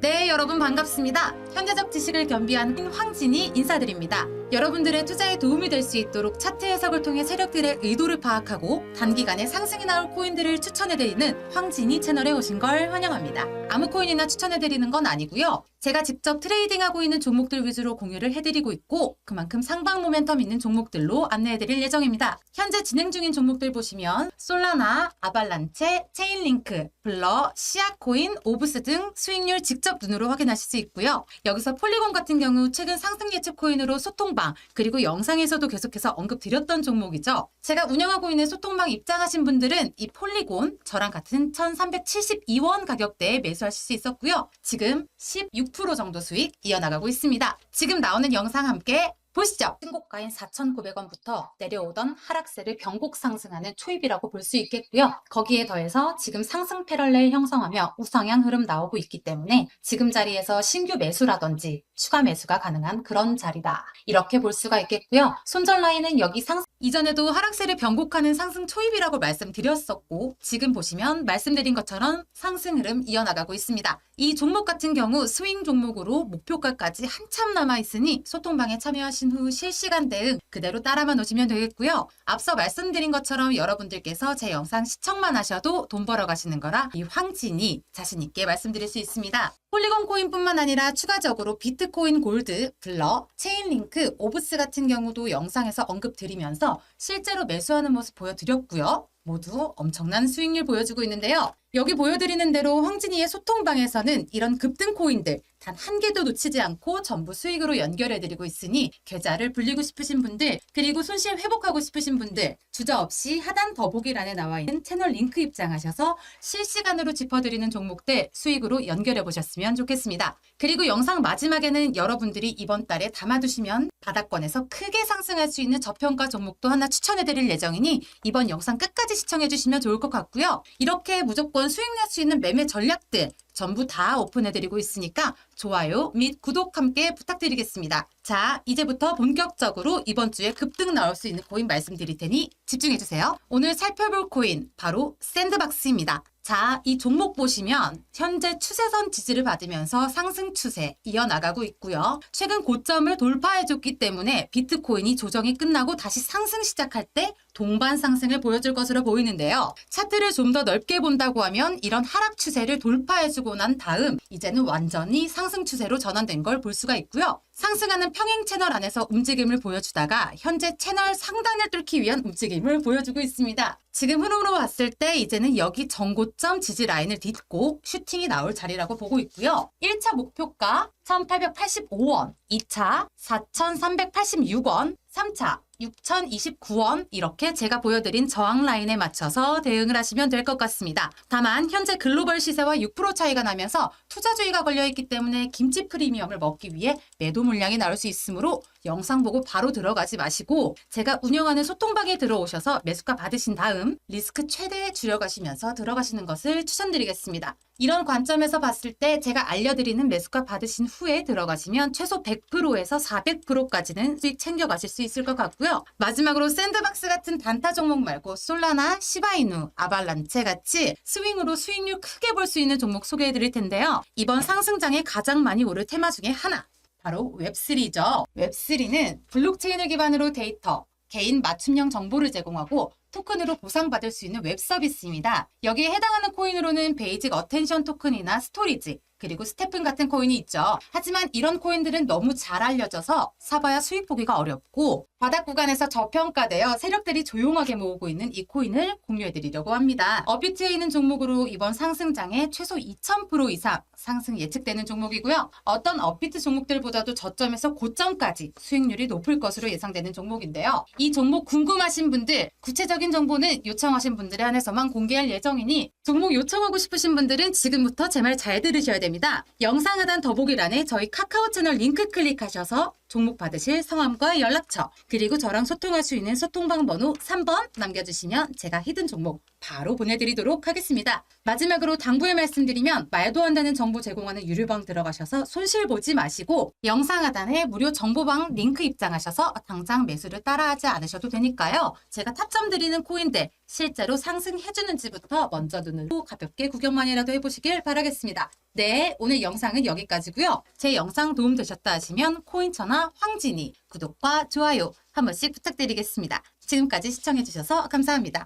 네, 여러분 반갑습니다. 현재적 지식을 겸비한 황진이 인사드립니다. 여러분들의 투자에 도움이 될 수 있도록 차트 해석을 통해 세력들의 의도를 파악하고 단기간에 상승이 나올 코인들을 추천해드리는 황진이 채널에 오신 걸 환영합니다. 아무 코인이나 추천해드리는 건 아니고요. 제가 직접 트레이딩하고 있는 종목들 위주로 공유를 해드리고 있고 그만큼 상방 모멘텀 있는 종목들로 안내해드릴 예정입니다. 현재 진행 중인 종목들 보시면 솔라나, 아발란체, 체인링크, 블러, 시아코인, 오브스 등 수익률 직접 눈으로 확인하실 수 있고요. 여기서 폴리곤 같은 경우 최근 상승 예측 코인으로 소통 방 그리고 영상에서도 계속해서 언급드렸던 종목이죠. 제가 운영하고 있는 소통방 입장하신 분들은 이 폴리곤 저랑 같은 1372원 가격대에 매수하실 수 있었고요. 지금 16% 정도 수익 이어나가고 있습니다. 지금 나오는 영상 함께 보시죠. 신고가인 4,900원부터 내려오던 하락세를 변곡 상승하는 초입이라고 볼 수 있겠고요. 거기에 더해서 지금 상승 패럴렐 형성하며 우상향 흐름 나오고 있기 때문에 지금 자리에서 신규 매수라든지 추가 매수가 가능한 그런 자리다. 이렇게 볼 수가 있겠고요. 손절 라인은 여기 상승 이전에도 하락세를 변곡하는 상승 초입이라고 말씀드렸었고 지금 보시면 말씀드린 것처럼 상승 흐름 이어나가고 있습니다. 이 종목 같은 경우 스윙 종목으로 목표가까지 한참 남아 있으니 소통방에 참여하신 후 실시간 대응 그대로 따라만 오시면 되겠고요. 앞서 말씀드린 것처럼 여러분들께서 제 영상 시청만 하셔도 돈 벌어 가시는 거라 이 황진이 자신 있게 말씀드릴 수 있습니다. 폴리곤 코인뿐만 아니라 추가적으로 비트 코인 골드, 블러, 체인링크, 오브스 같은 경우도 영상에서 언급드리면서 실제로 매수하는 모습 보여드렸고요. 모두 엄청난 수익률 보여주고 있는데요. 여기 보여드리는 대로 황진이의 소통방에서는 이런 급등 코인들 단 한 개도 놓치지 않고 전부 수익으로 연결해드리고 있으니 계좌를 불리고 싶으신 분들 그리고 손실 회복하고 싶으신 분들 주저 없이 하단 더보기란에 나와 있는 채널 링크 입장하셔서 실시간으로 짚어드리는 종목들 수익으로 연결해 보셨으면 좋겠습니다. 그리고 영상 마지막에는 여러분들이 이번 달에 담아두시면 바닥권에서 크게 상승할 수 있는 저평가 종목도 하나 추천해드릴 예정이니 이번 영상 끝까지 시청해주시면 좋을 것 같고요. 이렇게 무조건 수익 낼 수 있는 매매 전략들 전부 다 오픈해드리고 있으니까 좋아요 및 구독 함께 부탁드리겠습니다. 자, 이제부터 본격적으로 이번 주에 급등 나올 수 있는 코인 말씀드릴 테니 집중해주세요. 오늘 살펴볼 코인 바로 샌드박스입니다. 자, 이 종목 보시면 현재 추세선 지지를 받으면서 상승 추세 이어나가고 있고요. 최근 고점을 돌파해줬기 때문에 비트코인이 조정이 끝나고 다시 상승 시작할 때 동반 상승을 보여줄 것으로 보이는데요. 차트를 좀 더 넓게 본다고 하면 이런 하락 추세를 돌파해주고 난 다음 이제는 완전히 상승 추세로 전환된 걸 볼 수가 있고요. 상승하는 평행 채널 안에서 움직임을 보여주다가 현재 채널 상단을 뚫기 위한 움직임을 보여주고 있습니다. 지금 흐름으로 봤을 때 이제는 여기 전고점 지지 라인을 딛고 슈팅이 나올 자리라고 보고 있고요. 1차 목표가 1885원, 2차 4386원, 3차 6,029원 이렇게 제가 보여드린 저항 라인에 맞춰서 대응을 하시면 될 것 같습니다. 다만 현재 글로벌 시세와 6% 차이가 나면서 투자주의가 걸려있기 때문에 김치 프리미엄을 먹기 위해 매도 물량이 나올 수 있으므로 영상 보고 바로 들어가지 마시고 제가 운영하는 소통방에 들어오셔서 매수가 받으신 다음 리스크 최대에 줄여가시면서 들어가시는 것을 추천드리겠습니다. 이런 관점에서 봤을 때 제가 알려드리는 매수가 받으신 후에 들어가시면 최소 100%에서 400%까지는 수익 챙겨가실 수 있을 것 같고요. 마지막으로 샌드박스 같은 단타 종목 말고 솔라나, 시바이누, 아발란체 같이 스윙으로 수익률 크게 볼 수 있는 종목 소개해드릴 텐데요. 이번 상승장에 가장 많이 오를 테마 중에 하나. 바로 웹3죠. 웹3는 블록체인을 기반으로 데이터, 개인 맞춤형 정보를 제공하고 토큰으로 보상받을 수 있는 웹 서비스입니다. 여기에 해당하는 코인으로는 베이직 어텐션 토큰이나 스토리지, 그리고 스테픈 같은 코인이 있죠. 하지만 이런 코인들은 너무 잘 알려져서 사봐야 수익 보기가 어렵고 바닥 구간에서 저평가되어 세력들이 조용하게 모으고 있는 이 코인을 공유해드리려고 합니다. 업비트에 있는 종목으로 이번 상승장에 최소 2000% 이상 상승 예측되는 종목이고요. 어떤 업비트 종목들보다도 저점에서 고점까지 수익률이 높을 것으로 예상되는 종목인데요. 이 종목 궁금하신 분들 구체적인 정보는 요청하신 분들에 한해서만 공개할 예정이니 종목 요청하고 싶으신 분들은 지금부터 제 말 잘 들으셔야 됩니다. 영상 하단 더보기란에 저희 카카오 채널 링크 클릭하셔서 종목 받으실 성함과 연락처 그리고 저랑 소통할 수 있는 소통방 번호 3번 남겨주시면 제가 히든 종목 바로 보내드리도록 하겠습니다. 마지막으로 당부의 말씀드리면 말도 한다는 정보 제공하는 유료방 들어가셔서 손실 보지 마시고 영상 하단에 무료 정보방 링크 입장하셔서 당장 매수를 따라하지 않으셔도 되니까요. 제가 타점 드리는 코인들 실제로 상승해주는지부터 먼저 눈으로 가볍게 구경만이라도 해보시길 바라겠습니다. 네, 오늘 영상은 여기까지고요. 제 영상 도움되셨다 하시면 코인처나 황진이 구독과 좋아요 한 번씩 부탁드리겠습니다. 지금까지 시청해주셔서 감사합니다.